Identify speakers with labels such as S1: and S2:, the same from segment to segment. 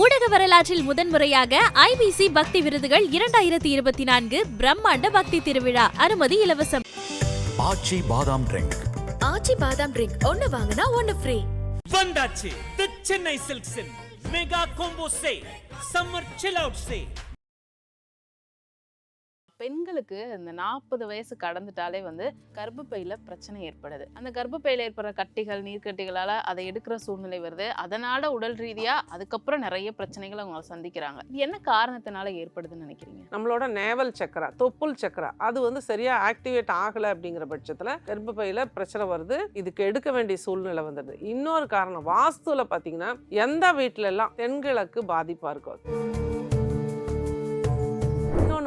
S1: ஊடக வரலாற்றில் முதன்முறையாக ஐபிசி பக்தி விருதுகள் இரண்டாயிரத்தி இருபத்தி நான்கு பிரம்மாண்ட பக்தி திருவிழா. அனுமதி இலவசம்.
S2: ஆச்சி பாதாம் ட்ரிங்க்.
S3: ஆச்சி பாதாம் ட்ரிங்க். ஒன்னு வாங்கினா ஒன்னு ஃப்ரீ
S4: வந்தாச்சு. The Chennai சில்க்ஸின் mega combo sale summer chill out sale
S5: பெண்களுக்கு இந்த நாற்பது வயசு கடந்துட்டாலே வந்து கர்ப்பப்பையில் பிரச்சனை ஏற்படுது. அந்த கர்ப்பப்பையில் ஏற்படுற கட்டிகள் நீர்க்கட்டிகளால் அதை எடுக்கிற சூழ்நிலை வருது. அதனால் உடல் ரீதியாக அதுக்கப்புறம் நிறைய பிரச்சனைகளை அவங்க சந்திக்கிறாங்க. இது என்ன காரணத்தினால ஏற்படுதுன்னு நினைக்கிறீங்க?
S6: நம்மளோட நேவல் சக்கரா தொப்புள் சக்கரா அது வந்து சரியாக ஆக்டிவேட் ஆகலை அப்படிங்கிற பட்சத்தில் கர்ப்பப்பையில் பிரச்சனை வருது. இதுக்கு எடுக்க வேண்டிய சூழ்நிலை வந்துடுது இன்னொரு காரணம் வாஸ்துவில் பார்த்தீங்கன்னா எந்த வீட்டிலெல்லாம் பெண்களுக்கு தென்கிழக்கு பாதிப்பாக இருக்கும்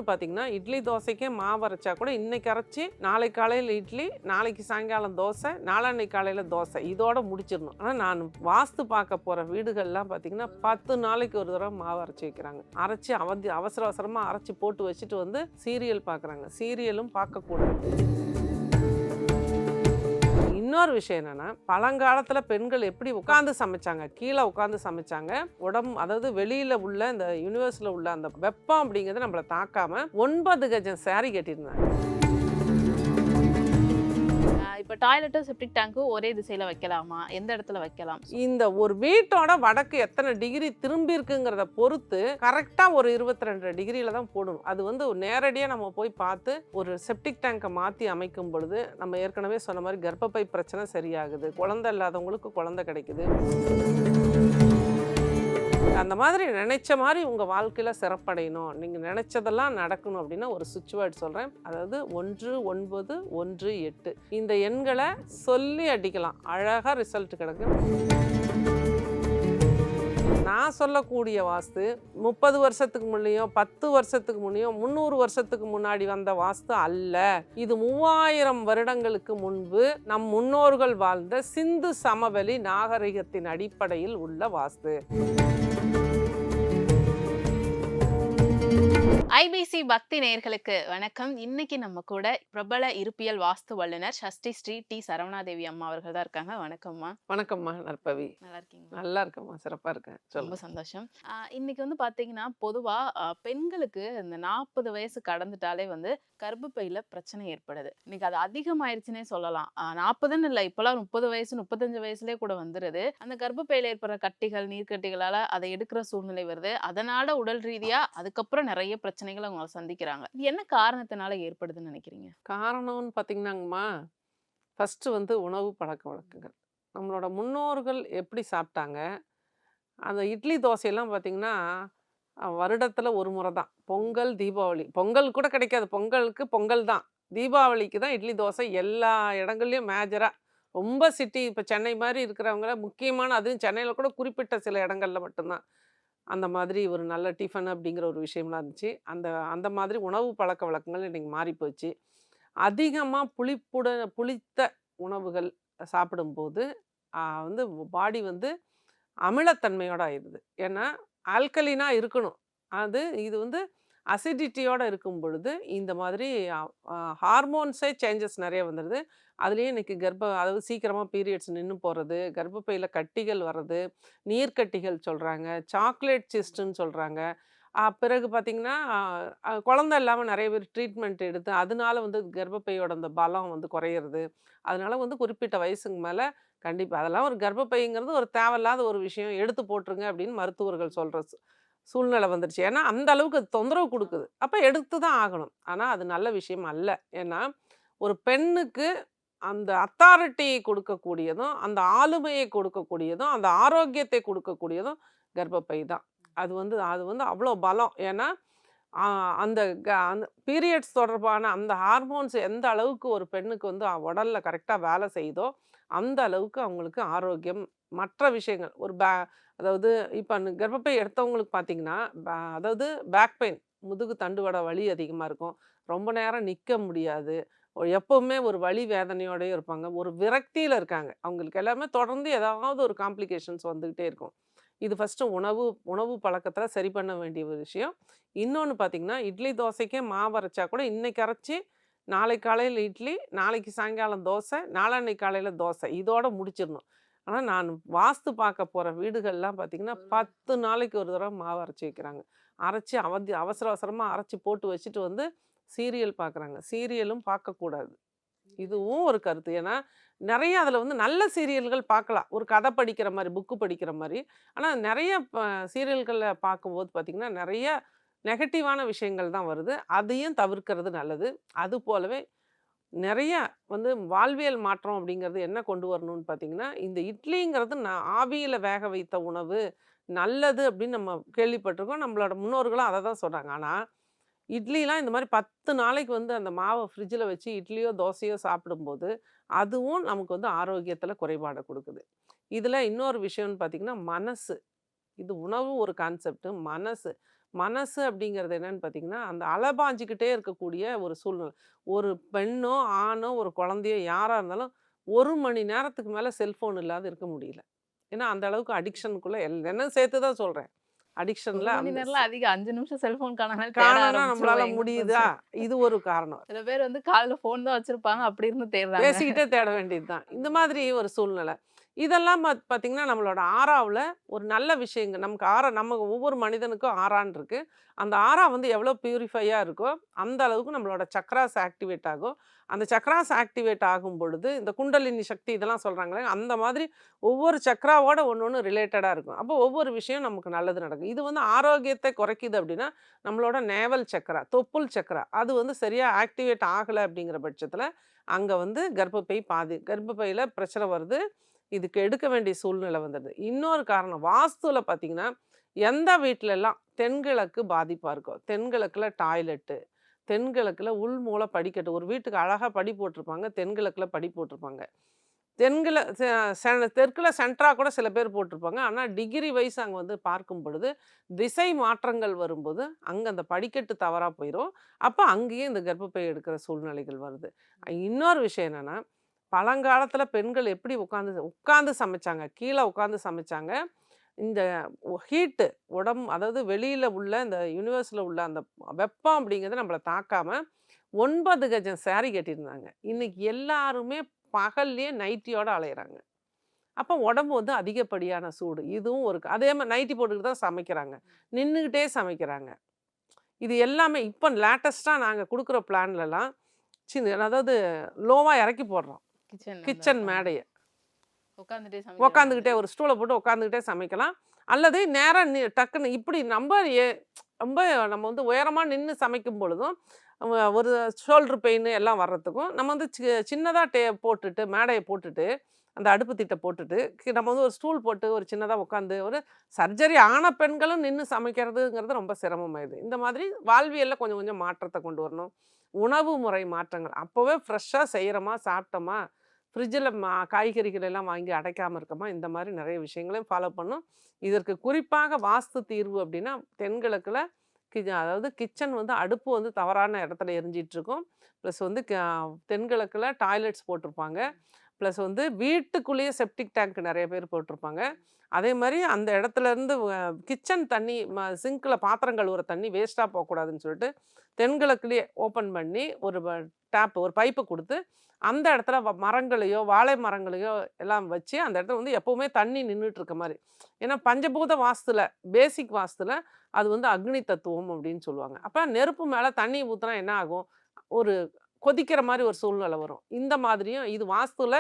S6: இன்னொன்று பார்த்தீங்கன்னா இட்லி தோசைக்கே மாவு அரைச்சா கூட இன்னைக்கு அரைச்சி நாளைக்கு காலையில் இட்லி நாளைக்கு சாயங்காலம் தோசை நாளான்னைக்கு காலையில் தோசை. இதோட முடிச்சிடணும். ஆனால் நான் வாஸ்து பார்க்க போகிற வீடுகள்லாம் பார்த்தீங்கன்னா பத்து நாளைக்கு ஒரு தடவை மாவு அரைச்சி வைக்கிறாங்க. அரைச்சி அவதி அவசர அவசரமாக அரைச்சி போட்டு வச்சுட்டு வந்து சீரியல் பார்க்குறாங்க சீரியலும் பார்க்கக்கூடாது இன்னொரு விஷயம் என்னென்னா பழங்காலத்தில் பெண்கள் எப்படி உட்காந்து சமைச்சாங்க கீழே உட்காந்து சமைச்சாங்க உடம்பு அதாவது வெளியில் உள்ள இந்த யூனிவர்ஸில் உள்ள அந்த வெப்பம் அப்படிங்கிறது நம்மளை தாக்காமல் ஒன்பது கஜம் சேரீ கட்டியிருந்தாங்க.
S5: இப்போ டாய்லெட்டும் செப்டிக் டேங்க்கும் ஒரே திசையில் வைக்கலாமா? எந்த இடத்துல வைக்கலாம்?
S6: இந்த ஒரு வீட்டோட வடக்கு எத்தனை டிகிரி திரும்பி இருக்குங்கிறத பொறுத்து கரெக்டாக ஒரு இருபத்தி ரெண்டு டிகிரியில் தான் போடணும். அது வந்து நேரடியாக நம்ம போய் பார்த்து ஒரு செப்டிக் டேங்கை மாற்றி அமைக்கும் பொழுது நம்ம ஏற்கனவே சொன்ன மாதிரி கர்ப்பப்பை பிரச்சனை சரியாகுது. குழந்தை இல்லாதவங்களுக்கு குழந்தை கிடைக்குது. அந்த மாதிரி நினைச்ச மாதிரி உங்கள் வாழ்க்கையில் சிறப்படையணும். நீங்கள் நினைச்சதெல்லாம் நடக்கணும் அப்படின்னா ஒரு சுவிட்ச் வேர்டு சொல்கிறேன் அதாவது ஒன்று ஒன்பது ஒன்று எட்டு. இந்த எண்களை சொல்லி அடிக்கலாம். அழகாக ரிசல்ட் கிடைக்கும் நான் சொல்லக்கூடிய வாஸ்து முப்பது வருஷத்துக்கு முன்னையும் பத்து வருஷத்துக்கு முன்னையும் முந்நூறு வருஷத்துக்கு முன்னாடி வந்த வாஸ்து அல்ல. இது மூவாயிரம் வருடங்களுக்கு முன்பு நம் முன்னோர்கள் வாழ்ந்த சிந்து சமவெளி நாகரிகத்தின் அடிப்படையில் உள்ள வாஸ்து.
S5: ஐபிசி பக்தி நேயர்களுக்கு வணக்கம். இன்னைக்கு நம்ம கூட பிரபல இருப்பியல் வாஸ்து வல்லுனர் ஷஷ்டி ஸ்ரீ டி சரவணாதேவி அம்மா அவர்கள் தான் இருக்காங்க. வணக்கம்மா.
S6: வணக்கம்மா நற்பவி.
S5: நல்லா இருக்கீங்களா
S6: நல்லா இருக்கம்மா சிறப்பா இருக்கேன்.
S5: ரொம்ப சந்தோஷம். இன்னைக்கு வந்து பாத்தீங்கன்னா பொதுவா பெண்களுக்கு இந்த நாற்பது வயசு கடந்துட்டாலே வந்து கர்ப்பப்பையில பிரச்சனை ஏற்படுது. இன்னைக்கு அது அதிகமாயிருச்சுன்னே சொல்லலாம். நாற்பதுன்னு இல்லை இப்பெல்லாம் முப்பது வயசு முப்பத்தஞ்சு வயசுலயே கூட வந்துருது. அந்த கர்ப்பப்பையில ஏற்படுற கட்டிகள் நீர்க்கட்டிகளால அதை எடுக்கிற சூழ்நிலை வருது. அதனால உடல் ரீதியா அதுக்கப்புறம் நிறைய பிரச்சனைகளை அவங்க சந்திக்கிறாங்க. இது என்ன காரணத்தினால ஏற்படுதுன்னு நினைக்கிறீங்க?
S6: காரணம்னு பார்த்தீங்கன்னாங்கம்மா ஃபஸ்ட்டு வந்து உணவு பழக்க வழக்கங்கள். நம்மளோட முன்னோர்கள் எப்படி சாப்பிட்டாங்க? அந்த இட்லி தோசையெல்லாம் பார்த்திங்கன்னா வருடத்தில் ஒரு முறை தான் பொங்கல் தீபாவளி. பொங்கல் கூட கிடைக்காது. பொங்கலுக்கு பொங்கல் தான். தீபாவளிக்கு தான் இட்லி தோசை எல்லா இடங்கள்லையும் மேஜராக ரொம்ப சிட்டி இப்போ சென்னை மாதிரி இருக்கிறவங்கள முக்கியமான அதுவும் சென்னையில் கூட குறிப்பிட்ட சில இடங்களில் மட்டும்தான். அந்த மாதிரி ஒரு நல்ல டிஃபன் அப்படிங்கிற ஒரு விஷயம்லாம் இருந்துச்சு. அந்த அந்த மாதிரி உணவு பழக்க வழக்கங்கள் இன்றைக்கி மாறி போச்சு. அதிகமாக புளிப்புட புளித்த உணவுகள் சாப்பிடும்போது வந்து பாடி வந்து அமிலத்தன்மையோட ஆயிடுது. ஏன்னா ஆல்கலினாக இருக்கணும். அது இது வந்து அசிடிட்டியோடு இருக்கும் பொழுது இந்த மாதிரி ஹார்மோன்ஸே சேஞ்சஸ் நிறைய வந்துடுது அதுலேயும் இன்னைக்கு கர்ப்ப அதாவது சீக்கிரமாக பீரியட்ஸ் நின்று போகிறது கர்ப்பப்பையில் கட்டிகள் வர்றது நீர்க்கட்டிகள் சொல்கிறாங்க சாக்லேட் சிஸ்ட்டுன்னு சொல்கிறாங்க பிறகு பார்த்திங்கன்னா குழந்தை இல்லாமல் நிறைய பேர் ட்ரீட்மெண்ட் எடுத்து அதனால வந்து கர்ப்பப்பையோட அந்த பலம் வந்து குறையிறது. அதனால வந்து குறிப்பிட்ட வயசுக்கு மேலே கண்டிப்பாக அதெல்லாம் ஒரு கர்ப்பப்பைங்கிறது ஒரு தேவையில்லாத ஒரு விஷயம் எடுத்து போட்டுருங்க அப்படின்னு மருத்துவர்கள் சொல்கிற சூழ்நிலை வந்துடுச்சு ஏன்னா அந்த அளவுக்கு அது தொந்தரவு கொடுக்குது. அப்போ எடுத்து தான் ஆகணும். ஆனால் அது நல்ல விஷயம் அல்ல. ஏன்னா ஒரு பெண்ணுக்கு அந்த அத்தாரிட்டி கொடுக்கக்கூடியதும் அந்த ஆளுமையை கொடுக்கக்கூடியதும் அந்த ஆரோக்கியத்தை கொடுக்கக்கூடியதும் கர்ப்பப்பை தான். அது வந்து அது வந்து அவ்வளோ பலம். ஏன்னா அந்த க- அந்த பீரியட்ஸ் தொடர்பான அந்த ஹார்மோன்ஸ் எந்த அளவுக்கு ஒரு பெண்ணுக்கு வந்து உடலில் கரெக்டாக வேலை செய்தோ அந்த அளவுக்கு அவங்களுக்கு ஆரோக்கியம் மற்ற விஷயங்கள். ஒரு பே அதாவது இப்போ கர்ப்பப்பை எடுத்தவங்களுக்கு பார்த்தீங்கன்னா அதாவது பேக் பெயின் முதுகு தண்டுவட வலி அதிகமாக இருக்கும். ரொம்ப நேரம் நிற்க முடியாது. எப்போவுமே எப்பவுமே ஒரு வலி வேதனையோடய இருப்பாங்க. ஒரு விரக்தியில் இருக்காங்க. அவங்களுக்கு எல்லாமே தொடர்ந்து ஏதாவது ஒரு காம்ப்ளிகேஷன்ஸ் வந்துக்கிட்டே இருக்கும். இது ஃபஸ்ட்டு உணவு உணவு பழக்கத்தில் சரி பண்ண வேண்டிய ஒரு விஷயம். இன்னொன்று பார்த்தீங்கன்னா இட்லி தோசைக்கே மாவு அரைச்சா கூட இன்றைக்கி அரைச்சி நாளைக்கு காலையில் இட்லி நாளைக்கு சாயங்காலம் தோசை நாளன்னைக்கு காலையில் தோசை. இதோடு முடிச்சிடணும். ஆனால் நான் வாஸ்து பார்க்க போகிற வீடுகள்லாம் பார்த்தீங்கன்னா பத்து நாளைக்கு ஒரு தடவை மாவு அரைச்சி வைக்கிறாங்க. அரைச்சி அவதி அவசர அவசரமாக அரைச்சி போட்டு வச்சுட்டு வந்து சீரியல் பார்க்குறாங்க சீரியலும் பார்க்கக்கூடாது இதுவும் ஒரு கருத்து. ஏன்னா நிறைய அதில் வந்து நல்ல சீரியல்கள் பார்க்கலாம் ஒரு கதை படிக்கிற மாதிரி புக்கு படிக்கிற மாதிரி ஆனால் நிறைய சீரியல்களில் பார்க்கும்போது பார்த்திங்கன்னா நிறைய நெகட்டிவான விஷயங்கள் தான் வருது. அதையும் தவிர்க்கிறது நல்லது. அது போலவே நிறைய வந்து வாழ்வியல் மாற்றம் அப்படிங்கிறது என்ன கொண்டு வரணும்னு பார்த்தீங்கன்னா இந்த இட்லிங்கிறது நான் ஆவியில் வேக வைத்த உணவு நல்லது அப்படின்னு நம்ம கேள்விப்பட்டிருக்கோம். நம்மளோட முன்னோர்களும் அதை தான் சொல்கிறாங்க ஆனால் இட்லிலாம் இந்த மாதிரி பத்து நாளைக்கு வந்து அந்த மாவை ஃப்ரிட்ஜில் வச்சு இட்லியோ தோசையோ சாப்பிடும்போது அதுவும் நமக்கு வந்து ஆரோக்கியத்தில் குறைபாடை கொடுக்குது. இதில் இன்னொரு விஷயம்னு பார்த்தீங்கன்னா மனசு. இது உணவு ஒரு கான்செப்ட். மனசு மனசு அப்படிங்கிறது என்னன்னு பார்த்தீங்கன்னா அந்த அலபாஞ்சிக்கிட்டே இருக்கக்கூடிய ஒரு சூழ்நிலை. ஒரு பெண்ணோ ஆணோ ஒரு குழந்தையோ யாராக இருந்தாலும் ஒரு மணி நேரத்துக்கு மேலே செல்ஃபோன் இல்லாத இருக்க முடியல. ஏன்னா அந்த அளவுக்கு அடிக்ஷனுக்குள்ளே என்ன சேர்த்து தான் சொல்கிறேன் அடிக்ஷனில்
S5: அதிகம் அஞ்சு நிமிஷம் செல்போன்
S6: காரணம்னா நம்மளால முடியுதா? இது ஒரு காரணம்.
S5: சில பேர் வந்து காலைல போன் தான் வச்சிருப்பாங்க. அப்படி இருந்து தேடுறாங்க.
S6: பேசிக்கிட்டே தேட வேண்டியது தான். இந்த மாதிரி ஒரு சூழ்நிலை. இதெல்லாம் பாத்- பார்த்தீங்கன்னா நம்மளோட ஆறாவில் ஒரு நல்ல விஷயங்கள் நமக்கு ஆறா நம்ம ஒவ்வொரு மனிதனுக்கும் ஆறான் இருக்குது அந்த ஆறா வந்து எவ்வளோ பியூரிஃபையாக இருக்கோ அந்த அளவுக்கு நம்மளோட சக்ராஸ் ஆக்டிவேட் ஆகும். அந்த சக்ராஸ் ஆக்டிவேட் ஆகும் பொழுது இந்த குண்டலினி சக்தி இதெல்லாம் சொல்கிறாங்களே அந்த மாதிரி ஒவ்வொரு சக்ராவோட ஒன்று ஒன்று ரிலேட்டடாக இருக்கும். அப்போ ஒவ்வொரு விஷயம் நமக்கு நல்லது நடக்கும். இது வந்து ஆரோக்கியத்தை குறைக்குது அப்படின்னா நம்மளோட நேவல் சக்கரா தொப்புள் சக்கரா அது வந்து சரியாக ஆக்டிவேட் ஆகலை அப்படிங்கிற பட்சத்தில் அங்கே வந்து கர்ப்பப்பை பாதி கர்ப்பப்பையில் பிரச்சனை வருது. இதுக்கு எடுக்க வேண்டிய சூழ்நிலை வந்துடுது இன்னொரு காரணம் வாஸ்துவில் பார்த்தீங்கன்னா எந்த வீட்டிலெல்லாம் தென்கிழக்கு பாதிப்பாக இருக்கோ தென்கிழக்கில் டாய்லெட்டு தென்கிழக்கில் உள் மூல படிக்கட்டு ஒரு வீட்டுக்கு அழகாக படி போட்டிருப்பாங்க தென்கிழக்கில் படி போட்டிருப்பாங்க. செ- தெற்குல சென்ட்ரா கூட சில பேர் போட்டிருப்பாங்க. ஆனால் டிகிரி வைஸ் அங்கே வந்து பார்க்கும் பொழுது திசை மாற்றங்கள் வரும்போது அங்கே அந்த படிக்கட்டு தவறாக போயிடும் அப்போ அங்கேயே இந்த கர்ப்பப்பை எடுக்கிற சூழ்நிலைகள் வருது. இன்னொரு விஷயம் என்னென்னா பழங்காலத்தில் பெண்கள் எப்படி உட்காந்து உட்காந்து சமைச்சாங்க கீழே உட்காந்து சமைச்சாங்க இந்த ஹீட்டு உடம்பு அதாவது வெளியில் உள்ள இந்த யூனிவர்ஸில் உள்ள அந்த வெப்பம் அப்படிங்கிறது நம்மளை தாக்காம ஒன்பது கஜம் சேரீ கட்டியிருந்தாங்க. இன்னைக்கு எல்லாருமே பகல்லையே நைட்டியோடு அலையிறாங்க. அப்போ உடம்பு வந்து அதிகப்படியான சூடு. இதுவும் ஒரு அதே மாதிரி நைட்டி போட்டுக்கிட்டு தான் சமைக்கிறாங்க. நின்றுக்கிட்டே சமைக்கிறாங்க. இது எல்லாமே இப்போ லேட்டஸ்ட்டாக நாங்கள் கொடுக்குற பிளான்லலாம் சின்ன அதாவது லோவாக இறக்கி போடுறோம்.
S5: கிச்சன்
S6: கிச்சன் மேடையை.
S5: உட்காந்துட்டே
S6: உக்காந்துக்கிட்டே ஒரு ஸ்டூலை போட்டு உட்காந்துக்கிட்டே சமைக்கலாம். அல்லது நேராக டக்குன்னு இப்படி நம்ம ரொம்ப நம்ம வந்து உயரமாக நின்று சமைக்கும் பொழுதும் ஒரு ஷோல்டர் பெயின் எல்லாம் வர்றதுக்கும் நம்ம வந்து சி சின்னதாக டே போட்டுட்டு மேடையை போட்டுட்டு அந்த அடுப்பு திட்டை போட்டுட்டு நம்ம வந்து ஒரு ஸ்டூல் போட்டு ஒரு சின்னதாக உட்காந்து ஒரு சர்ஜரி ஆன பெண்களும் நின்று சமைக்கிறதுங்கிறது ரொம்ப சிரமமாயிடுது. இந்த மாதிரி வாழ்வியலில் கொஞ்சம் கொஞ்சம் மாற்றத்தை கொண்டு வரணும். உணவு முறை மாற்றங்கள். அப்போவே ஃப்ரெஷ்ஷாக செய்கிறோமா சாப்பிட்டோமா ஃப்ரிட்ஜில் மா காய்கறிகள் எல்லாம் வாங்கி அடைக்காமல் இருக்கமா இந்த மாதிரி நிறைய விஷயங்களையும் ஃபாலோ பண்ணும். இதற்கு குறிப்பாக வாஸ்து தீர்வு அப்படின்னா தென்கிழக்கில் கி அதாவது கிச்சன் வந்து அடுப்பு வந்து தவறான இடத்துல எரிஞ்சிட்டு இருக்கும் ப்ளஸ் வந்து க- தென்கிழக்கில் டாய்லெட்ஸ் போட்டிருப்பாங்க ப்ளஸ் வந்து வீட்டுக்குள்ளேயே செப்டிக் டேங்க் நிறைய பேர் போட்டிருப்பாங்க அதே மாதிரி அந்த இடத்துல இருந்து கிச்சன் தண்ணி ம சிங்கில் பாத்திரம் கழுவுற தண்ணி வேஸ்ட்டாக போகக்கூடாதுன்னு சொல்லிட்டு தென்கிழக்குலேயே ஓப்பன் பண்ணி ஒரு டேப் ஒரு பைப்பை கொடுத்து அந்த இடத்துல வ- மரங்களையோ வாழை மரங்களையோ எல்லாம் வச்சு அந்த இடத்துல வந்து எப்போவுமே தண்ணி நின்றுட்டு இருக்க மாதிரி ஏன்னா பஞ்சபூத வாஸ்துல பேசிக் வாஸ்துல அது வந்து அக்னி தத்துவம் அப்படின்னு சொல்லுவாங்க. அப்போ நெருப்பு மேலே தண்ணி ஊற்றுனா என்ன ஆகும்? ஒரு கொதிக்கிற மாதிரி ஒரு சூழ்நிலை வரும். இந்த மாதிரியும் இது வாஸ்துல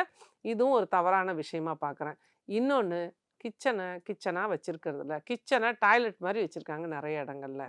S6: இதுவும் ஒரு தவறான விஷயமா பார்க்குறேன் இன்னொன்று கிச்சனை கிச்சனாக வச்சுருக்கிறதுல கிச்சனை டாய்லெட் மாதிரி வச்சுருக்காங்க நிறைய இடங்கள்ல.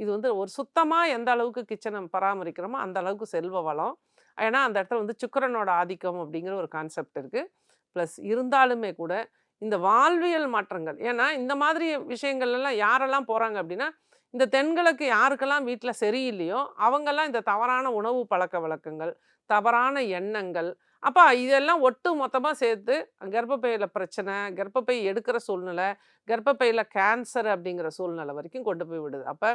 S6: இது வந்து ஒரு சுத்தமாக எந்த அளவுக்கு கிச்சனை பராமரிக்கிறோமோ அந்த அளவுக்கு செல்வ வளம். ஏன்னா அந்த இடத்துல வந்து சுக்கரனோட ஆதிக்கம் அப்படிங்கிற ஒரு கான்செப்ட் இருக்குது ப்ளஸ் இருந்தாலுமே கூட இந்த வாழ்வியல் மாற்றங்கள். ஏன்னா இந்த மாதிரி விஷயங்கள் எல்லாம் யாரெல்லாம் போகிறாங்க அப்படின்னா இந்த தென்களுக்கு யாருக்கெல்லாம் வீட்டில் சரியில்லையோ அவங்கெல்லாம் இந்த தவறான உணவு பழக்க வழக்கங்கள் தவறான எண்ணங்கள் அப்போ இதெல்லாம் ஒட்டு மொத்தமாக சேர்த்து கர்ப்பப்பையில் பிரச்சனை கர்ப்பப்பை எடுக்கிற சூழ்நிலை கர்ப்பப்பையில் கேன்சர் அப்படிங்கிற சூழ்நிலை வரைக்கும் கொண்டு போய் விடுது. அப்போ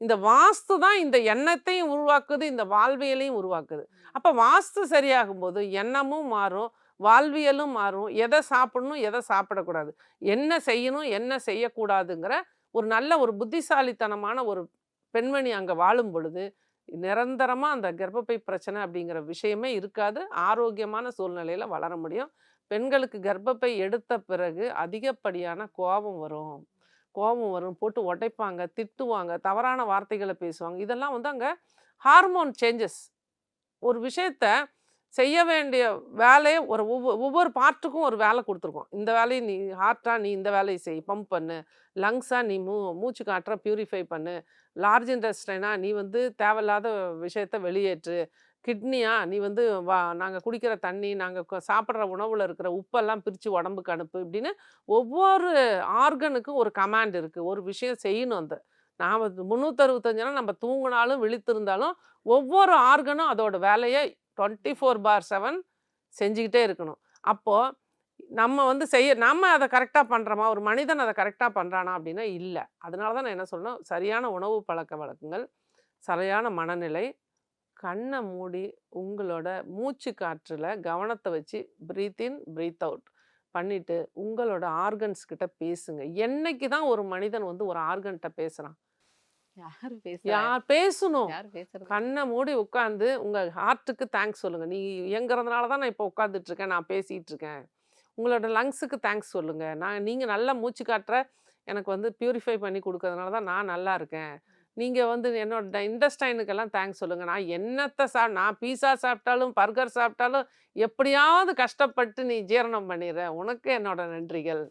S6: இந்த வாஸ்து தான் இந்த எண்ணத்தையும் உருவாக்குது இந்த வாழ்வியலையும் உருவாக்குது. அப்போ வாஸ்து சரியாகும் போது எண்ணமும் மாறும் வாழ்வியலும் மாறும். எதை சாப்பிடணும் எதை சாப்பிடக்கூடாது. என்ன செய்யணும் என்ன செய்யக்கூடாதுங்கிற ஒரு நல்ல ஒரு புத்திசாலித்தனமான ஒரு பெண்மணி அங்கே வாழும் பொழுது நிரந்தரமாக அந்த கர்ப்பப்பை பிரச்சனை அப்படிங்கிற விஷயமே இருக்காது. ஆரோக்கியமான சூழ்நிலையில் வளர முடியும். பெண்களுக்கு கர்ப்பப்பை எடுத்த பிறகு அதிகப்படியான கோபம் வரும். கோபம் வரும். போட்டு உடைப்பாங்க திட்டுவாங்க தவறான வார்த்தைகளை பேசுவாங்க. இதெல்லாம் வந்து அங்கே ஹார்மோன் சேஞ்சஸ். ஒரு விஷயத்த செய்ய வேண்டிய வேலையை ஒரு ஒவ்வொரு ஒவ்வொரு பார்ட்டுக்கும் ஒரு வேலை கொடுத்துருக்கோம். இந்த வேலையை நீ ஹார்ட்டாக நீ இந்த வேலையை செய் பம்ப் பண்ணு. லங்ஸாக நீ மூ மூச்சு காட்டுற ப்யூரிஃபை பண்ணு. லார்ஜ் இன்டெஸ்டைனா நீ வந்து தேவையில்லாத விஷயத்த வெளியேற்று. கிட்னியா? நீ வந்து வா நாங்கள் குடிக்கிற தண்ணி நாங்கள் சாப்பிட்ற உணவில் இருக்கிற உப்பெல்லாம் பிரித்து உடம்புக்கு அனுப்பு இப்படின்னு ஒவ்வொரு ஆர்கனுக்கும் ஒரு கமாண்ட் இருக்குது ஒரு விஷயம் செய்யணும் அந்த. நாம் வந்து முந்நூற்றறுபத்தஞ்சு நாள் நம்ம தூங்கினாலும் விழித்திருந்தாலும் ஒவ்வொரு ஆர்கனும் அதோட வேலையை டுவெண்ட்டி ஃபோர் பார் செவன் செஞ்சுக்கிட்டே இருக்கணும். அப்போது நம்ம வந்து செய்ய நம்ம அதை கரெக்டாக பண்ணுறோமா ஒரு மனிதன் அதை கரெக்டாக பண்ணுறானா அப்படின்னா இல்லை. அதனால தான் நான் என்ன சொல்லணும் சரியான உணவு பழக்க வழக்கங்கள் சரியான மனநிலை கண்ணை மூடி உங்களோட மூச்சு காற்றுல கவனத்தை வச்சு பிரீத் இன் பிரீத் அவுட் பண்ணிட்டு உங்களோட ஆர்கன்ஸ் கிட்ட பேசுங்க. என்னைக்கு தான் ஒரு மனிதன் வந்து ஒரு ஆர்கன்கிட்ட பேசுறான்?
S5: யாரு
S6: பேசணும்? கண்ணை மூடி உட்காந்து உங்க ஹார்ட்டுக்கு தேங்க்ஸ் சொல்லுங்க. நீ இயங்குறதுனால தான் நான் இப்போ உட்காந்துட்டு இருக்கேன் நான் பேசிட்டு இருக்கேன். உங்களோட லங்ஸுக்கு தேங்க்ஸ் சொல்லுங்க. நான் நீங்க நல்லா மூச்சு காட்டுற எனக்கு வந்து பியூரிஃபை பண்ணி கொடுக்கறதுனால தான் நான் நல்லா இருக்கேன். நீங்க வந்து என்னோட இண்டஸ்டைனுக்கெல்லாம் தேங்க்ஸ் சொல்லுங்க. நான் என்னத்தை சா நான் பீஸா சாப்பிட்டாலும் பர்கர் சாப்பிட்டாலும் எப்படியாவது கஷ்டப்பட்டு நீ ஜீரணம் பண்ணிடுற உனக்கு என்னோட நன்றிகள்.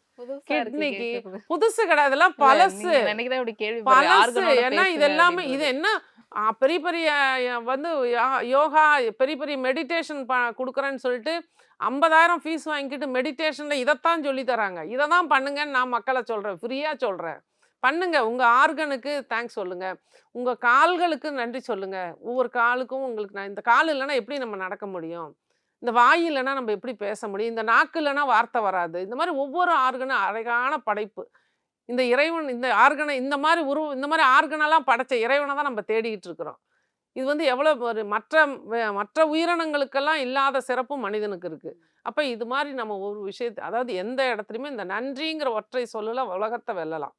S6: கிட்னிக்கு. புதுசு கிடையாது இதெல்லாம் பழசு. பழசு. ஏன்னா இது எல்லாமே இது என்ன பெரிய பெரிய வந்து யா- யோகா பெரிய பெரிய மெடிடேஷன் ப கொடுக்குறேன்னு சொல்லிட்டு ஐம்பதாயிரம் ஃபீஸ் வாங்கிக்கிட்டு மெடிடேஷனில் இதைத்தான் சொல்லி தராங்க. இதை தான் பண்ணுங்கன்னு நான் மக்களை சொல்கிறேன் ஃப்ரீயாக சொல்கிறேன் பண்ணுங்கள் உங்கள் ஆர்கனுக்கு தேங்க்ஸ் சொல்லுங்கள் உங்கள் கால்களுக்கு நன்றி சொல்லுங்கள் ஒவ்வொரு காலுக்கும் உங்களுக்கு நான் இந்த கால் இல்லைன்னா எப்படி நம்ம நடக்க முடியும்? இந்த வாய் இல்லைன்னா நம்ம எப்படி பேச முடியும்? இந்த நாக்கு இல்லைன்னா வார்த்தை வராது. இந்த மாதிரி ஒவ்வொரு ஆர்கனும் அழகான படைப்பு. இந்த இறைவன் இந்த ஆர்கனை இந்த மாதிரி உருவ இந்த மாதிரி ஆர்கனெல்லாம் படைச்ச இறைவனை தான் நம்ம தேடிக்கிட்டு இருக்கிறோம். இது வந்து எவ்வளோ ஒரு மற்ற மற்ற உயிரினங்களுக்கெல்லாம் இல்லாத சிறப்பும் மனிதனுக்கு இருக்கு. அப்போ இது மாதிரி நம்ம ஒரு விஷயத்தை அதாவது எந்த இடத்துலையுமே இந்த நன்றிங்கிற ஒற்றை சொல்லல உலகத்தை வெல்லலாம்.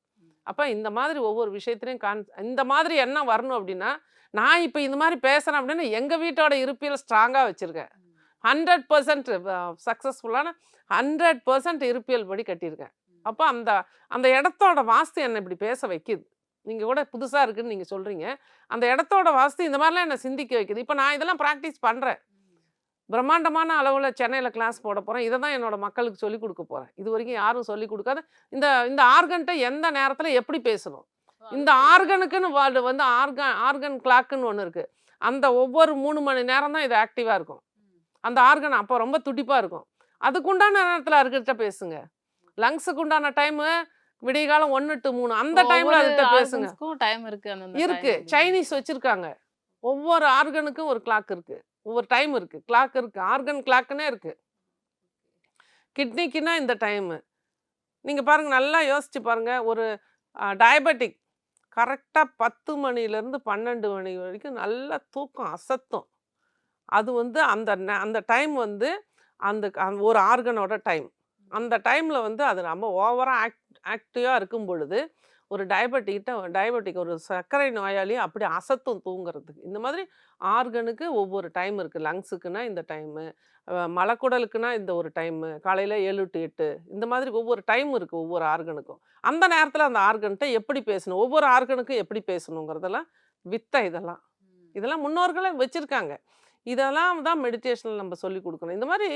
S6: அப்போ இந்த மாதிரி ஒவ்வொரு விஷயத்துலையும் கான் இந்த மாதிரி என்ன வரணும் அப்படின்னா நான் இப்போ இந்த மாதிரி பேசுகிறேன் அப்படின்னா எங்கள் வீட்டோட இருப்பியல் ஸ்ட்ராங்காக வச்சுருக்கேன். ஹண்ட்ரட் பர்சன்ட் சக்ஸஸ்ஃபுல்லான ஹண்ட்ரட் பர்சன்ட் இருப்பியல் படி கட்டியிருக்கேன். அப்போ அந்த அந்த இடத்தோட வாஸ்து என்னை இப்படி பேச வைக்குது? நீங்கள் கூட புதுசாக இருக்குன்னு நீங்கள் சொல்கிறீங்க அந்த இடத்தோட வாஸ்து இந்த மாதிரிலாம் என்னை சிந்திக்க வைக்குது? இப்போ நான் இதெல்லாம் ப்ராக்டிஸ் பண்ணுறேன் பிரம்மாண்டமான அளவில் சென்னையில் கிளாஸ் போட போகிறேன் இதை தான் என்னோட மக்களுக்கு சொல்லிக் கொடுக்க போகிறேன் இது வரைக்கும் யாரும் சொல்லிக் கொடுக்காத இந்த இந்த ஆர்கன்ட்ட எந்த நேரத்தில் எப்படி பேசணும்? இந்த ஆர்கனுக்குன்னு வாழ் வந்து ஆர்கன் ஆர்கன் கிளாக்குன்னு ஒன்று இருக்குது அந்த ஒவ்வொரு மூணு மணி நேரம் தான் இது ஆக்டிவாக இருக்கும். அந்த ஆர்கன் அப்போ ரொம்ப துடிப்பாக இருக்கும். அதுக்குண்டான நேரத்தில் அதுக்கிட்ட பேசுங்க. லங்ஸுக்கு உண்டான டைமு விடிய காலம் ஒன்று டு மூணு. அந்த டைமில் அதுகிட்ட பேசுங்க.
S5: டைம் இருக்கு
S6: இருக்கு. சைனீஸ் வச்சிருக்காங்க. ஒவ்வொரு ஆர்கனுக்கும் ஒரு கிளாக் இருக்கு. ஒவ்வொரு டைம் இருக்கு. கிளாக் இருக்கு. ஆர்கன் கிளாக்குன்னே இருக்கு. கிட்னிக்குன்னா இந்த டைமு நீங்கள் பாருங்க நல்லா யோசிச்சு பாருங்க. ஒரு டயபெட்டிக் கரெக்டாக பத்து மணிலேருந்து பன்னெண்டு மணி வரைக்கும் நல்ல தூக்கம் அசத்தும். அது வந்து அந்த அந்த டைம் வந்து அந்த ஒரு ஆர்கனோட டைம் அந்த டைமில் வந்து அது நம்ம ஓவராக ஆக்ட் ஆக்டிவாக இருக்கும் பொழுது ஒரு டயபெட்டிக்கிட்ட டயபெட்டிக் ஒரு சர்க்கரை நோயாளி அப்படி அசத்தும் தூங்குறதுக்கு. இந்த மாதிரி ஆர்கனுக்கு ஒவ்வொரு டைம் இருக்குது லங்ஸுக்குன்னா இந்த டைமு மலக்குடலுக்குன்னா இந்த ஒரு டைமு காலையில் ஏழு டு எட்டு. இந்த மாதிரி ஒவ்வொரு டைம் இருக்குது ஒவ்வொரு ஆர்கனுக்கும். அந்த நேரத்தில் அந்த ஆர்கன்ட்ட எப்படி பேசணும்? ஒவ்வொரு ஆர்கனுக்கும் எப்படி பேசணுங்கிறதெல்லாம் வித்தை இதெல்லாம். இதெல்லாம் முன்னோர்களே வச்சுருக்காங்க. இதெல்லாம் தான் மெடிடேஷனில் நம்ம சொல்லி கொடுக்கணும். இந்த மாதிரி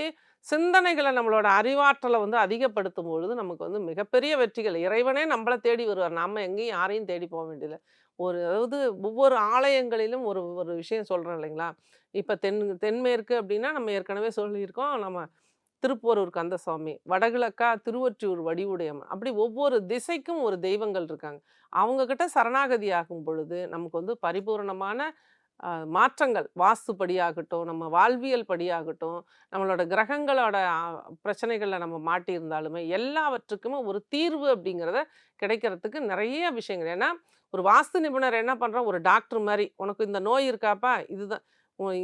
S6: சிந்தனைகளை நம்மளோட அறிவாற்றலை வந்து அதிகப்படுத்தும் பொழுது நமக்கு வந்து மிகப்பெரிய வெற்றிகள். இறைவனே நம்மளை தேடி வருவார். நம்ம எங்கேயும் யாரையும் தேடி போக வேண்டியதில்லை. ஒரு அதாவது ஒவ்வொரு ஆலயங்களிலும் ஒரு ஒரு விஷயம் சொல்கிறோம் இல்லைங்களா? இப்போ தென் தென்மேற்கு அப்படின்னா நம்ம ஏற்கனவே சொல்லியிருக்கோம். நம்ம திருப்போரூர் கந்தசுவாமி வடகிழக்கா திருவொற்றியூர் வடிவுடையம்மன் அப்படி ஒவ்வொரு திசைக்கும் ஒரு தெய்வங்கள் இருக்காங்க. அவங்கக்கிட்ட சரணாகதி ஆகும் பொழுது நமக்கு வந்து பரிபூரணமான மாற்றங்கள். வாஸ்துப்படியாகட்டும் நம்ம வாழ்வியல் படியாகட்டும் நம்மளோட கிரகங்களோட பிரச்சனைகளில் நம்ம மாட்டியிருந்தாலுமே எல்லாவற்றுக்குமே ஒரு தீர்வு அப்படிங்கிறத கிடைக்கிறதுக்கு நிறைய விஷயங்கள். ஏன்னா ஒரு வாஸ்து நிபுணர் என்ன பண்ணுறோம் ஒரு டாக்டர் மாதிரி உனக்கு இந்த நோய் இருக்காப்பா? இதுதான்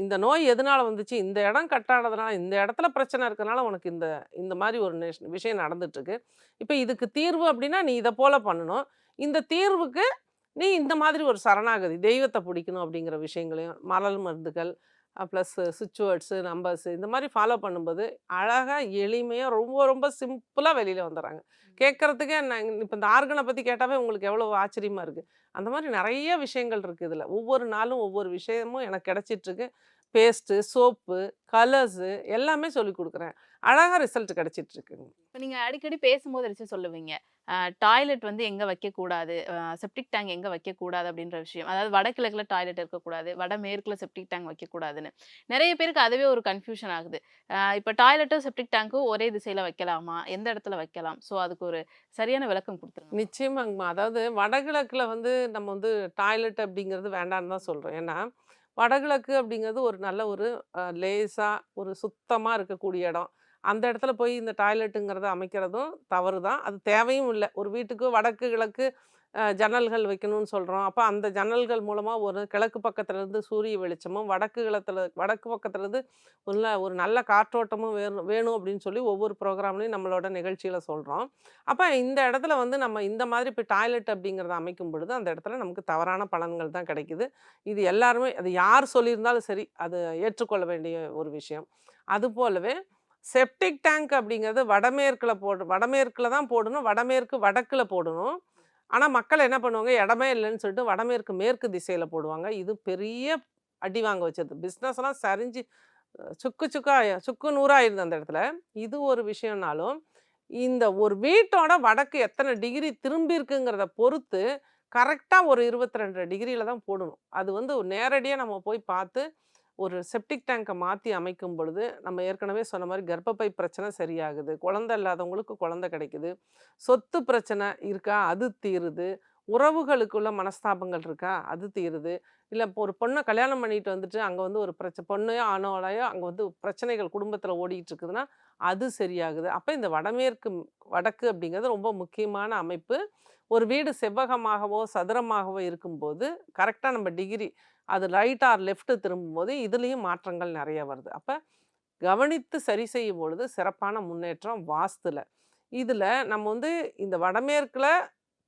S6: இந்த நோய் எதனால வந்துச்சு? இந்த இடம் கட்டானதுனால இந்த இடத்துல பிரச்சனை இருக்கறனால உனக்கு இந்த இந்த மாதிரி ஒரு விஷயம் நடந்துட்டுருக்கு. இப்போ இதுக்கு தீர்வு அப்படின்னா நீ இதை போல் பண்ணணும். இந்த தீர்வுக்கு நீ இந்த மாதிரி ஒரு சரணாகதி தெய்வத்தை பிடிக்கணும் அப்படிங்கிற விஷயங்களையும் மலர் மருந்துகள் ப்ளஸ் சுவிட்ச் வேர்ட்ஸு நம்பர்ஸு இந்த மாதிரி ஃபாலோ பண்ணும்போது அழகாக எளிமையாக ரொம்ப ரொம்ப சிம்பிளாக வெளியில் வந்துடுறாங்க கேட்குறதுக்கே நான் இப்போ இந்த ஆர்கனை பற்றி கேட்டாவே உங்களுக்கு எவ்வளோ ஆச்சரியமாக இருக்குது அந்த மாதிரி நிறைய விஷயங்கள் இருக்குது இதில். ஒவ்வொரு நாளும் ஒவ்வொரு விஷயமும் எனக்கு கிடச்சிட்ருக்கு. பேஸ்ட்டு சோப்பு கலர்ஸு எல்லாமே சொல்லி கொடுக்குறேன். அழகாக ரிசல்ட் கிடச்சிட்ருக்குங்க.
S5: இப்போ நீங்கள் அடிக்கடி பேசும்போது வச்சு சொல்லுவீங்க. டாய்லெட் வந்து எங்கே வைக்கக்கூடாது? செப்டிக் டேங்க் எங்கே வைக்கக்கூடாது? அப்படின்ற விஷயம். அதாவது வடகிழக்கில் டாய்லெட் இருக்கக்கூடாது வடமேற்கில் செப்டிக் டேங்க் வைக்கக்கூடாதுன்னு. நிறைய பேருக்கு அதுவே ஒரு கன்ஃபியூஷன் ஆகுது. இப்போ டாய்லெட்டும் செப்டிக் டேங்க்கும் ஒரே திசையில் வைக்கலாமா? எந்த இடத்துல வைக்கலாம்? ஸோ அதுக்கு ஒரு சரியான விளக்கம் கொடுத்துருங்க.
S6: நிச்சயமாங்கம்மா. அதாவது வடகிழக்கில் வந்து நம்ம வந்து டாய்லெட் அப்படிங்கிறது வேண்டான்னு தான் சொல்கிறோம் ஏன்னா வடகிழக்கு அப்படிங்கிறது ஒரு நல்ல ஒரு லேசாக ஒரு சுத்தமாக இருக்கக்கூடிய இடம். அந்த இடத்துல போய் இந்த டாய்லெட்டுங்கிறத அமைக்கிறதும் தவறு தான். அது தேவையும் இல்லை. ஒரு வீட்டுக்கு வடக்கு கிழக்கு ஜன்னல்கள் வைக்கணும்னு சொல்கிறோம் அப்போ அந்த ஜன்னல்கள் மூலமாக ஒரு கிழக்கு பக்கத்துலேருந்து சூரிய வெளிச்சமும் வடக்கு கிழத்துல வடக்கு பக்கத்துலேருந்து உள்ள ஒரு நல்ல காற்றோட்டமும் வேணும் வேணும் அப்படின்னு சொல்லி ஒவ்வொரு ப்ரோக்ராம்லையும் நம்மளோட நிகழ்ச்சியில் சொல்கிறோம் அப்போ இந்த இடத்துல வந்து நம்ம இந்த மாதிரி இப்போ டாய்லெட் அப்படிங்கிறத அமைக்கும் பொழுது அந்த இடத்துல நமக்கு தவறான பலன்கள் தான் கிடைக்குது. இது எல்லாருமே அது யார் சொல்லியிருந்தாலும் சரி அது ஏற்றுக்கொள்ள வேண்டிய ஒரு விஷயம். அது போலவே செப்டிக் டேங்க் அப்படிங்கிறது வடமேற்கில் போடு வடமேற்கில் தான் போடணும் வடமேற்கு வடக்கில் போடணும். ஆனால் மக்கள் என்ன பண்ணுவாங்க? இடமே இல்லைன்னு சொல்லிட்டு வடமேற்கு மேற்கு திசையில் போடுவாங்க. இது பெரிய அடி வாங்க வச்சது. பிஸ்னஸ்லாம் சரிஞ்சு சுக்கு சுக்கா சுக்கு நூறாயிருது அந்த இடத்துல. இது ஒரு விஷயம்னாலும் இந்த ஒரு வீட்டோட வடக்கு எத்தனை டிகிரி திரும்பி இருக்குங்கிறத பொறுத்து கரெக்டாக ஒரு இருபத்தி ரெண்டு டிகிரியில் தான் போடணும். அது வந்து நேரடியாக நம்ம போய் பார்த்து ஒரு செப்டிக் டேங்கை மாற்றி அமைக்கும் பொழுது நம்ம ஏற்கனவே சொன்ன மாதிரி கர்ப்பப்பை பிரச்சனை சரியாகுது. குழந்தை இல்லாதவங்களுக்கு குழந்தை கிடைக்குது. சொத்து பிரச்சனை இருக்கா? அது தீருது. உறவுகளுக்குள்ள மனஸ்தாபங்கள் இருக்கா? அது தீருது. இல்லை இப்போ ஒரு பொண்ணை கல்யாணம் பண்ணிட்டு வந்துட்டு அங்கே வந்து ஒரு பிரச்சனை பொண்ணையோ ஆணோலையோ அங்கே வந்து பிரச்சனைகள் குடும்பத்தில் ஓடிக்கிட்டு இருக்குதுன்னா அது சரியாகுது. அப்போ இந்த வடமேற்கு வடக்கு அப்படிங்கிறது ரொம்ப முக்கியமான அமைப்பு. ஒரு வீடு செவ்வகமாகவோ சதுரமாகவோ இருக்கும்போது கரெக்டாக நம்ம டிகிரி அது ரைட் ஆர் லெஃப்ட்டு திரும்பும்போது இதுலேயும் மாற்றங்கள் நிறைய வருது. அப்போ கவனித்து சரி செய்யும் பொழுது சிறப்பான முன்னேற்றம் வாஸ்துல. இதில் நம்ம வந்து இந்த வடமேற்கில்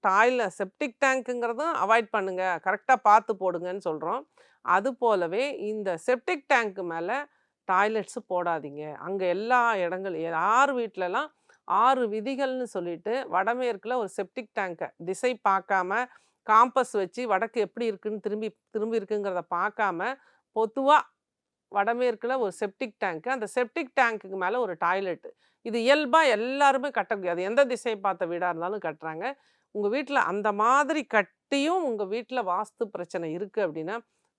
S6: டாய்ல செப்டிக் டேங்க்குங்கிறதும் அவாய்ட் பண்ணுங்கள் கரெக்டாக பார்த்து போடுங்கன்னு சொல்கிறோம் அது போலவே இந்த செப்டிக் டேங்க்கு மேலே டாய்லெட்ஸு போடாதீங்க. அங்கே எல்லா இடங்கள் யார் வீட்டிலலாம் ஆறு விதிகள்னு சொல்லிட்டு வடமேற்கில் ஒரு செப்டிக் டேங்கை திசை பார்க்காம காம்பஸ் வச்சு வடக்கு எப்படி இருக்குன்னு திரும்பி திரும்பி இருக்குங்கிறத பார்க்காம பொதுவாக வடமேற்கில் ஒரு செப்டிக் டேங்க்கு அந்த செப்டிக் டேங்க்குக்கு மேலே ஒரு டாய்லெட்டு இது இயல்பாக எல்லாருமே கட்ட முடியாது. எந்த திசையை பார்த்த வீடாக இருந்தாலும் கட்டுறாங்க. உங்கள் வீட்டில் அந்த மாதிரி கட்டியும் உங்கள் வீட்டில் வாஸ்து பிரச்சனை இருக்குது அப்படின்னா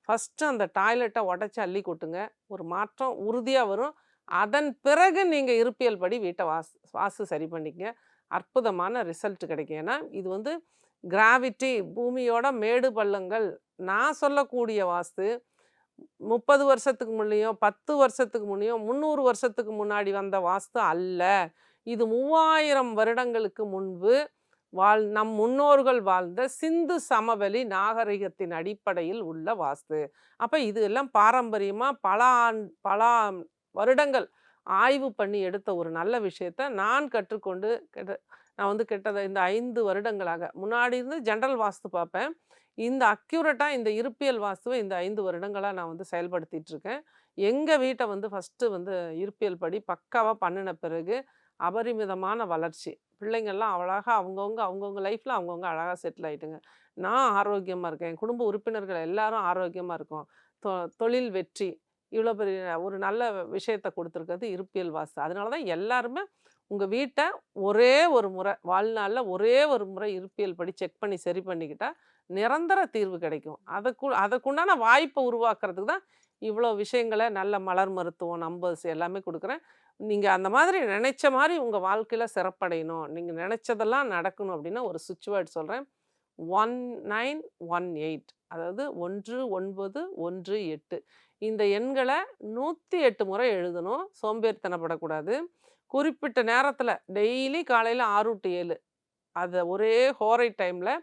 S6: ஃபஸ்ட்டு அந்த டாய்லெட்டை உடச்சி அள்ளி கொட்டுங்க. ஒரு மாற்றம் உறுதியாக வரும். அதன் பிறகு நீங்கள் இருப்பியல் படி வீட்டை வாஸ் வாஸ்து சரி பண்ணிக்கங்க. அற்புதமான ரிசல்ட் கிடைக்கும். ஏன்னா இது வந்து கிராவிட்டி பூமியோட மேடு பள்ளங்கள். நான் சொல்லக்கூடிய வாஸ்து முப்பது வருஷத்துக்கு முன்னையும் பத்து வருஷத்துக்கு முன்னையும் முந்நூறு வருஷத்துக்கு முன்னாடி வந்த வாஸ்து அல்ல. இது மூவாயிரம் வருடங்களுக்கு முன்பு வாழ் நம் முன்னோர்கள் வாழ்ந்த சிந்து சமவெளி நாகரிகத்தின் அடிப்படையில் உள்ள வாஸ்து. அப்போ இது எல்லாம் பாரம்பரியமாக பல ஆண் பல வருடங்கள் ஆய்வு பண்ணி எடுத்த ஒரு நல்ல விஷயத்த நான் கற்றுக்கொண்டு கிட்ட நான் வந்து கிட்டத இந்த ஐந்து வருடங்களாக முன்னாடி இருந்து ஜென்ரல் வாஸ்து பார்ப்பேன். இந்த அக்யூரேட்டாக இந்த இருப்பியல் வாஸ்துவை இந்த ஐந்து வருடங்களாக நான் வந்து செயல்படுத்திட்டு இருக்கேன். எங்கள் வீட்டை வந்து ஃபஸ்ட்டு வந்து இருப்பியல் படி பக்காவாக பண்ணின பிறகு அபரிமிதமான வளர்ச்சி. பிள்ளைங்கள்லாம் அழகாக அவங்கவுங்க அவங்கவுங்க லைஃப்பில் அவங்கவுங்க அழகாக செட்டில் ஆகிட்டுங்க நான் ஆரோக்கியமாக இருக்கேன். என் குடும்ப உறுப்பினர்கள் எல்லாரும் ஆரோக்கியமாக இருக்கும். தொ தொழில் வெற்றி இவ்வளோ பெரிய ஒரு நல்ல விஷயத்தை கொடுத்துருக்கிறது இருப்பியல் வாஸ்து. அதனால தான் எல்லாருமே உங்கள் வீட்டை ஒரே ஒரு முறை வாழ்நாளில் ஒரே ஒரு முறை இருப்பியல் படி செக் பண்ணி சரி பண்ணிக்கிட்டால் நிரந்தர தீர்வு கிடைக்கும். அதுக்கு அதுக்குண்டான வாய்ப்பை உருவாக்குறதுக்கு தான் இவ்வளோ விஷயங்களை நல்ல மலர் மருத்துவம் நம்பர்ஸ் எல்லாமே கொடுக்குறேன். நீங்கள் அந்த மாதிரி நினைச்ச மாதிரி உங்கள் வாழ்க்கையில் சிறப்படையணும். நீங்கள் நினச்சதெல்லாம் நடக்கணும் அப்படின்னா ஒரு சுவிட்ச் வேர்டு சொல்கிறேன் ஒன் நைன் ஒன் எயிட் அதாவது ஒன்று ஒன்பது ஒன்று எட்டு. இந்த எண்களை நூற்றி எட்டு முறை எழுதணும். சோம்பேறித்தனப்படக்கூடாது. குறிப்பிட்ட நேரத்தில் டெய்லி காலையில் ஆறு டு ஏழு. அதை ஒரே ஹோரை டைமில்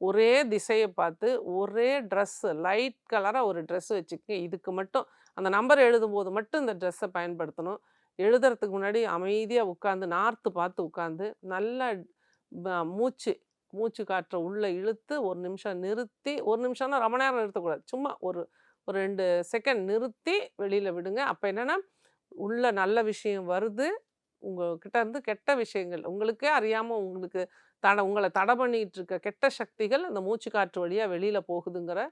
S6: ஒரே திசையை பார்த்து ஒரே ட்ரெஸ்ஸு லைட் கலராக ஒரு ட்ரெஸ் வச்சுக்கங்க. இதுக்கு மட்டும் அந்த நம்பர் எழுதும்போது மட்டும் இந்த ட்ரெஸ்ஸை பயன்படுத்தணும். எழுதுறதுக்கு முன்னாடி அமைதியாக உட்காந்து நார்த்து பார்த்து உட்காந்து நல்லா மூச்சு மூச்சு காற்றை உள்ளே இழுத்து ஒரு நிமிஷம் நிறுத்தி ஒரு நிமிஷம்னா ரொம்ப நேரம் நிறுத்தக்கூடாது. சும்மா ஒரு ஒரு ரெண்டு செகண்ட் நிறுத்தி வெளியில் விடுங்க. அப்போ என்னென்னா உள்ள நல்ல விஷயம் வருது. உங்ககிட்ட இருந்து கெட்ட விஷயங்கள் உங்களுக்கே அறியாமல் உங்களுக்கு தட உங்களை தடை பண்ணிகிட்டு இருக்க கெட்ட சக்திகள் அந்த மூச்சு காற்று வழியாக வெளியில் போகுதுங்கிற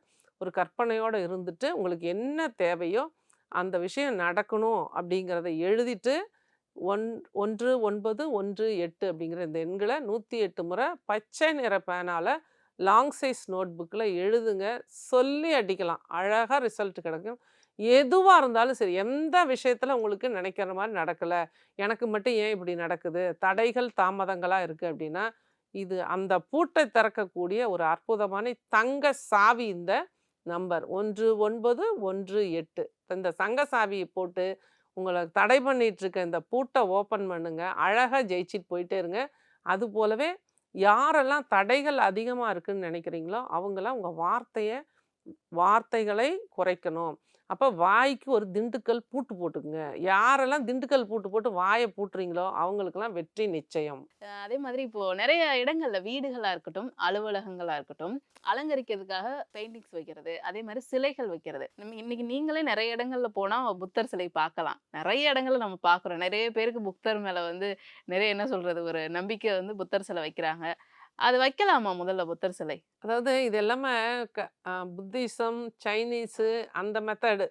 S6: ஒரு கற்பனையோடு இருந்துட்டு உங்களுக்கு என்ன தேவையோ அந்த விஷயம் நடக்கணும் அப்படிங்கிறத எழுதிட்டு ஒன் ஒன்று ஒன்பது ஒன்று எட்டு அப்படிங்கிற இந்த எண்களை நூற்றி எட்டு முறை பச்சை நிற பேனால் லாங் சைஸ் நோட் புக்கில் எழுதுங்க சொல்லி அடிக்கலாம். அழகாக ரிசல்ட் கிடைக்கும். எதுவாக இருந்தாலும் சரி எந்த விஷயத்தில் உங்களுக்கு நினைக்கிற மாதிரி நடக்கலை எனக்கு மட்டும் ஏன் இப்படி நடக்குது தடைகள் தாமதங்களாக இருக்குது அப்படின்னா இது அந்த பூட்டை திறக்கக்கூடிய ஒரு அற்புதமான தங்க சாவி இந்த நம்பர். ஒன்று ஒன்பது ஒன்று எட்டு. இந்த சங்க சாவியை போட்டு உங்களை தடை பண்ணிகிட்ருக்க இந்த பூட்டை ஓப்பன் பண்ணுங்கள் அழகாக ஜெயிச்சிட்டு போயிட்டே இருங்க. அது போலவே யாரெல்லாம் தடைகள் அதிகமாக இருக்குன்னு நினைக்கிறீங்களோ அவங்களாம் உங்கள் வார்த்தையை வார்த்தைகளை குறைக்கணும். அப்போ வாய்க்கு ஒரு திண்டுக்கல் பூட்டு போட்டுக்குங்க. யாரெல்லாம் திண்டுக்கல் பூட்டு போட்டு வாயை பூட்டுறீங்களோ அவங்களுக்கெல்லாம் வெற்றி நிச்சயம்.
S5: அதே மாதிரி இப்போ நிறைய இடங்கள்ல வீடுகளா இருக்கட்டும் அலுவலகங்களா இருக்கட்டும் அலங்கரிக்கிறதுக்காக பெயிண்டிங்ஸ் வைக்கிறது அதே மாதிரி சிலைகள் வைக்கிறது. நம்ம இன்னைக்கு நீங்களே நிறைய இடங்கள்ல போனா புத்தர் சிலை பார்க்கலாம். நிறைய இடங்கள்ல நம்ம பார்க்குறோம். நிறைய பேருக்கு புத்தர் மேல வந்து நிறைய என்ன சொல்றது ஒரு நம்பிக்கை வந்து புத்தர் சிலை வைக்கிறாங்க. அது வைக்கலாமா முதல்ல புத்தர் சிலை?
S6: அதாவது இது எல்லாமே க புத்திசம் சைனீஸு அந்த மெத்தடு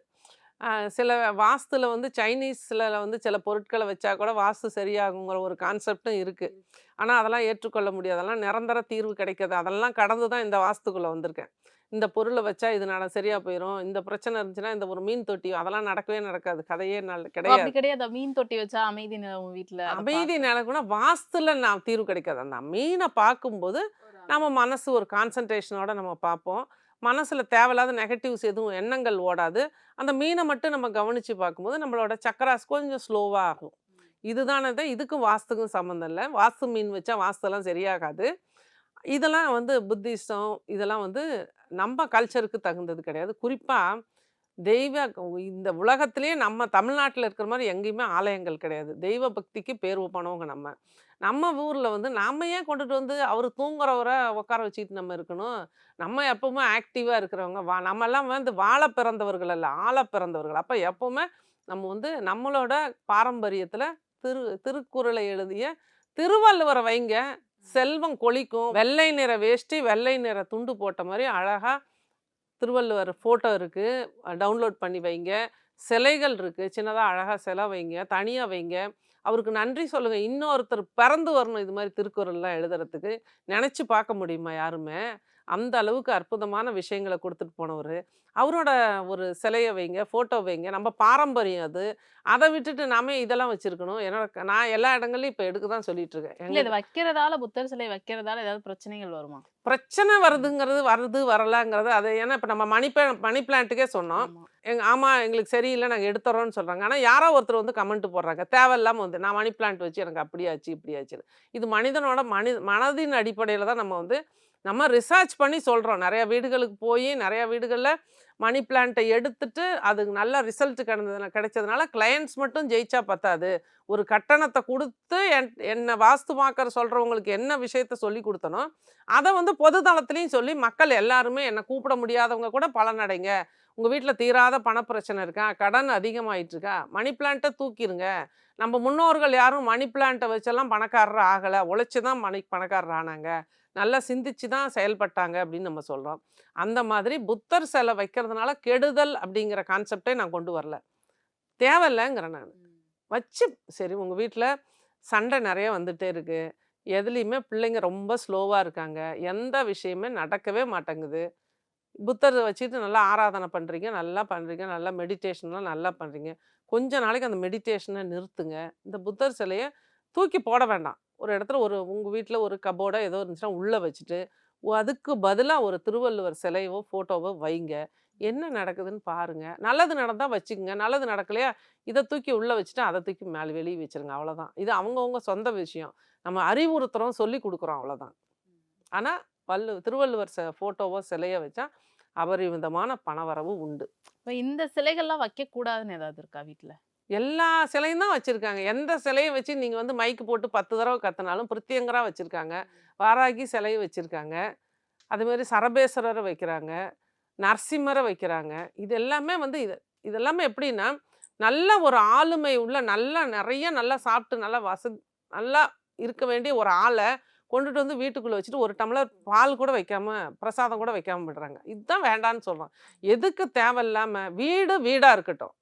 S6: சில வாஸ்துல வந்து சைனீஸில் வந்து சில பொருட்களை வச்சா கூட வாஸ்து சரியாகுங்கிற ஒரு கான்செப்டும் இருக்குது ஆனால் அதெல்லாம் ஏற்றுக்கொள்ள முடியாது. அதெல்லாம் நிரந்தர தீர்வு கிடைக்காது. அதெல்லாம் கடந்து தான் இந்த வாஸ்துக்குள்ளே வந்திருக்கேன். இந்த பொருளை வச்சா இது நட சரியாக போயிடும் இந்த பிரச்சனை இருந்துச்சுன்னா இந்த ஒரு மீன் தொட்டி அதெல்லாம் நடக்கவே நடக்காது. கதையே நல்ல கிடையாது.
S5: கிடையாது. மீன் தொட்டி வச்சா அமைதி நிலவும் வீட்டுல
S6: அமைதி நிலக்குனா வாஸ்துல நான் தீர்வு கிடைக்காது. அந்த மீனை பார்க்கும்போது
S5: பார்க்க-
S6: நம்ம மனசு ஒரு கான்சன்ட்ரேஷனோட நம்ம பார்ப்போம். மனசுல தேவையில்லாத நெகட்டிவ்ஸ் எதுவும் எண்ணங்கள் ஓடாது. அந்த மீனை மட்டும் நம்ம கவனிச்சு பார்க்கும்போது நம்மளோட சக்கராஸ் கொஞ்சம் ஸ்லோவாக ஆகும். இதுதானது? இதுக்கும் வாஸ்துக்கும் சம்மந்தம் இல்லை. வாஸ்து மீன் வச்சா வாஸ்துலாம் சரியாகாது. இதெல்லாம் வந்து புத்திசம் இதெல்லாம் வந்து நம்ம கல்ச்சருக்கு தகுந்தது கிடையாது. குறிப்பாக தெய்வ இந்த உலகத்திலேயே நம்ம தமிழ்நாட்டில் இருக்கிற மாதிரி எங்கேயுமே ஆலயங்கள் கிடையாது. தெய்வ பக்திக்கு பேர் பண்ணவங்க நம்ம. நம்ம ஊரில் வந்து நம்ம ஏன் கொண்டுட்டு வந்து அவர் தூங்குறவரை உட்கார வச்சுக்கிட்டு நம்ம இருக்கணும்? நம்ம எப்பவுமே ஆக்டிவாக இருக்கிறவங்க. வா நம்மெல்லாம் வந்து வாழ பிறந்தவர்கள் அல்ல ஆழ பிறந்தவர்கள். அப்போ எப்பவுமே நம்ம வந்து நம்மளோட பாரம்பரியத்தில் திரு திருக்குறளை எழுதிய திருவள்ளுவரை வைங்க. செல்வம் கொளிக்கும். வெள்ளை நிற வேஷ்டி வெள்ளை நிற துண்டு போட்ட மாதிரி அழகாக திருவள்ளுவர் ஃபோட்டோ இருக்குது டவுன்லோட் பண்ணி வைங்க. சிலைகள் இருக்குது சின்னதாக அழகாக சிலை வைங்க. தனியாக வைங்க. அவருக்கு நன்றி சொல்லுங்கள் இன்னொருத்தர் பிறந்து வரணும் இது மாதிரி திருக்குறள்லாம் எழுதுறதுக்கு. நினச்சி பார்க்க முடியுமா யாருமே? அந்த அளவுக்கு அற்புதமான விஷயங்களை கொடுத்துட்டு போனவர். அவரோட ஒரு சிலையை வைங்க ஃபோட்டோ வைங்க. நம்ம பாரம்பரியம் அது. அதை விட்டுட்டு நாம இதெல்லாம் வச்சுருக்கணும். என்னோட நான் எல்லா இடங்கள்லையும் இப்போ எடுக்க தான் சொல்லிட்டு இருக்கேன்
S5: இல்ல இது வைக்கிறதால புத்தர் சிலை வைக்கிறதால ஏதாவது பிரச்சனைகள் வருமா?
S6: பிரச்சனை வருதுங்கிறது வருது வரலாங்கிறது அது ஏன்னா இப்போ நம்ம மணி பிளா மணி பிளான்ட்டுக்கே சொன்னோம். எங்க ஆமாம் எங்களுக்கு சரியில்லை நாங்கள் எடுத்துறோம்னு சொல்கிறாங்க ஆனால் யாரோ ஒருத்தர் வந்து கமெண்ட் போடுறாங்க. தேவையில்லாமல் வந்து நான் மணி பிளான்ட் வச்சு எனக்கு அப்படியாச்சு இப்படியாச்சு இது மனிதனோட மனி மனதின் அடிப்படையில் தான் நம்ம வந்து நம்ம ரிசர்ச் பண்ணி சொல்கிறோம் நிறைய வீடுகளுக்கு போய் நிறைய வீடுகளில் மணி பிளான்ட்டை எடுத்துட்டு அதுக்கு நல்ல ரிசல்ட் கிடந்ததுனால கிடைச்சதுனால கிளையண்ட்ஸ் மட்டும் ஜெயிச்சா பத்தாது. ஒரு கட்டணத்தை கொடுத்து என் என்னை வாஸ்து மாக்கர் சொல்கிறவங்களுக்கு என்ன விஷயத்த சொல்லி கொடுத்தனோ அதை வந்து பொது தளத்துலையும் சொல்லி மக்கள் எல்லாருமே என்னை கூப்பிட முடியாதவங்க கூட பலனடைங்க உங்கள் வீட்டில் தீராத பணப்பிரச்சனை இருக்கா? கடன் அதிகமாயிட்டுருக்கா? மணி பிளான்ட்டை தூக்கிடுங்க நம்ம முன்னோர்கள் யாரும் மணி பிளான்ட்டை வச்செல்லாம் பணக்காரர் ஆகலை. உழைச்சி தான் மணி பணக்காரர் ஆனாங்க. நல்லா சிந்திச்சு தான் செயல்பட்டாங்க அப்படின்னு நம்ம சொல்கிறோம் அந்த மாதிரி புத்தர் சிலை வைக்கிறதுனால கெடுதல் அப்படிங்கிற கான்செப்டே நான் கொண்டு வரல. தேவையில்லைங்கிறேன் நான். வச்சு சரி உங்கள் வீட்டில் சண்டை நிறைய வந்துட்டே இருக்கு. எதுலேயுமே பிள்ளைங்க ரொம்ப ஸ்லோவாக இருக்காங்க. எந்த விஷயமே நடக்கவே மாட்டேங்குது. புத்தர் வச்சுட்டு நல்லா ஆராதனை பண்ணுறீங்க நல்லா பண்ணுறீங்க நல்லா மெடிடேஷன்லாம் நல்லா பண்ணுறீங்க கொஞ்ச நாளைக்கு அந்த மெடிடேஷனை நிறுத்துங்க. இந்த புத்தர் சிலையை தூக்கி போட வேண்டாம். ஒரு இடத்துல ஒரு உங்கள் வீட்டில் ஒரு கபோர்டோ ஏதோ இருந்துச்சுன்னா உள்ளே வச்சுட்டு அதுக்கு பதிலாக ஒரு திருவள்ளுவர் சிலையோ ஃபோட்டோவோ வைங்க. என்ன நடக்குதுன்னு பாருங்கள் நல்லது நடந்தால் வச்சுக்கோங்க. நல்லது நடக்கலையா இதை தூக்கி உள்ளே வச்சுட்டு அதை தூக்கி மேலே வெளியே வச்சிருங்க. அவ்வளோதான் இது அவங்கவுங்க சொந்த விஷயம். நம்ம அறிவுறுத்துறோம் சொல்லி கொடுக்குறோம் அவ்வளோதான் ஆனால் வல்லு திருவள்ளுவர் ச ஃபோட்டோவோ சிலையோ வச்சா அபரிமிதமான பணவரவு உண்டு.
S5: இப்போ இந்த சிலைகள்லாம் வைக்கக்கூடாதுன்னு ஏதாவது இருக்கா வீட்டில்
S6: எல்லா சிலையும் தான் வச்சுருக்காங்க. எந்த சிலையை வச்சு நீங்கள் வந்து மைக்கு போட்டு பத்து தடவை கத்துனாலும் பிரித்தியங்கரா வச்சுருக்காங்க. வாராகி சிலையை வச்சுருக்காங்க. அதுமாரி சரபேஸ்வரரை வைக்கிறாங்க. நரசிம்மரை வைக்கிறாங்க. இது எல்லாமே வந்து இது இது எல்லாமே எப்படின்னா நல்ல ஒரு ஆளுமை உள்ள நல்லா நிறைய நல்லா சாப்பிட்டு நல்லா வசதி நல்லா இருக்க வேண்டிய ஒரு ஆளை கொண்டுட்டு வந்து வீட்டுக்குள்ளே வச்சுட்டு ஒரு டம்ளர் பால் கூட வைக்காம பிரசாதம் கூட வைக்காம விடுறாங்க. இதுதான் வேண்டான்னு சொல்கிறோம் எதுக்கு தேவையில்லாமல் வீடு வீடாக இருக்கட்டும்.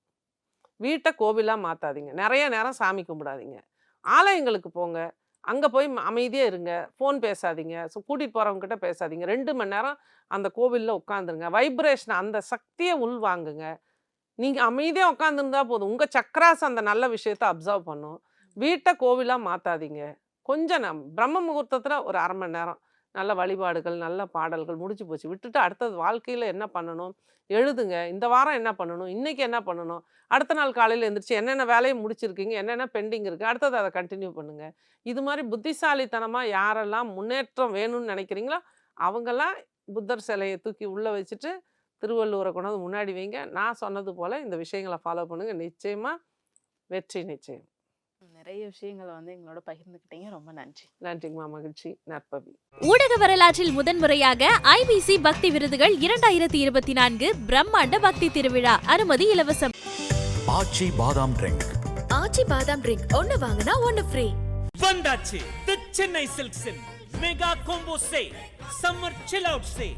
S6: வீட்டை கோவிலாக மாற்றாதீங்க நிறைய நேரம் சாமி கும்பிடாதீங்க. ஆலயங்களுக்கு போங்க. அங்கே போய் அமைதியாக இருங்க. ஃபோன் பேசாதீங்க. ஸோ கூட்டிகிட்டு போகிறவங்ககிட்ட பேசாதீங்க. ரெண்டு மணி நேரம் அந்த கோவிலில் உட்காந்துருங்க. வைப்ரேஷன் அந்த சக்தியை உள்வாங்குங்க நீங்கள் அமைதியாக உட்காந்துருந்தா போதும். உங்கள் சக்கராஸ் அந்த நல்ல விஷயத்தை அப்சர்வ் பண்ணும். வீட்டை கோவிலாக மாற்றாதீங்க கொஞ்சம் நம் பிரம்ம முகூர்த்தத்தில் ஒரு அரை மணி நேரம். நல்ல வழிபாடுகள் நல்ல பாடல்கள் முடிச்சு போச்சு. விட்டுட்டு அடுத்தது வாழ்க்கையில் என்ன பண்ணணும்? எழுதுங்க. இந்த வாரம் என்ன பண்ணணும்? இன்றைக்கி என்ன பண்ணணும்? அடுத்த நாள் காலையில் எந்திரிச்சு என்னென்ன வேலையை முடிச்சிருக்கீங்க? என்னென்ன பெண்டிங் இருக்குது அடுத்தது அதை கண்டினியூ பண்ணுங்கள் இது மாதிரி புத்திசாலித்தனமாக யாரெல்லாம் முன்னேற்றம் வேணும்னு நினைக்கிறீங்களோ அவங்கெல்லாம் புத்தர் சிலையை தூக்கி உள்ளே வச்சுட்டு திருவள்ளுவரை கொண்டாந்து முன்னாடி வைங்க. நான் சொன்னது போல் இந்த விஷயங்களை ஃபாலோ பண்ணுங்கள் நிச்சயமாக வெற்றி நிச்சயம்.
S5: நிறைய விஷயங்களை வந்து எங்களோட பகிர்ந்துக்கிட்டீங்க. ரொம்ப நன்றி.
S6: நன்றிங்கம்மா. மகிழ்ச்சி. நற்பவி.
S1: ஊடக வரலாற்றில் முதன்முறையாக ஐபிசி பக்தி விருதுகள் இரண்டாயிரத்தி இருபத்தி நான்கு பிரம்மாண்ட பக்தி திருவிழா. அனுமதி இலவசம்.
S2: ஆச்சி பாதாம் ட்ரிங்க்
S3: ஆச்சி பாதாம் ட்ரிங்க் ஒன்னு வாங்கினா ஒன்னு ஃப்ரீ
S4: வந்தாச்சு. The Chennai சில்க்ஸின் mega combo sale summer chill out sale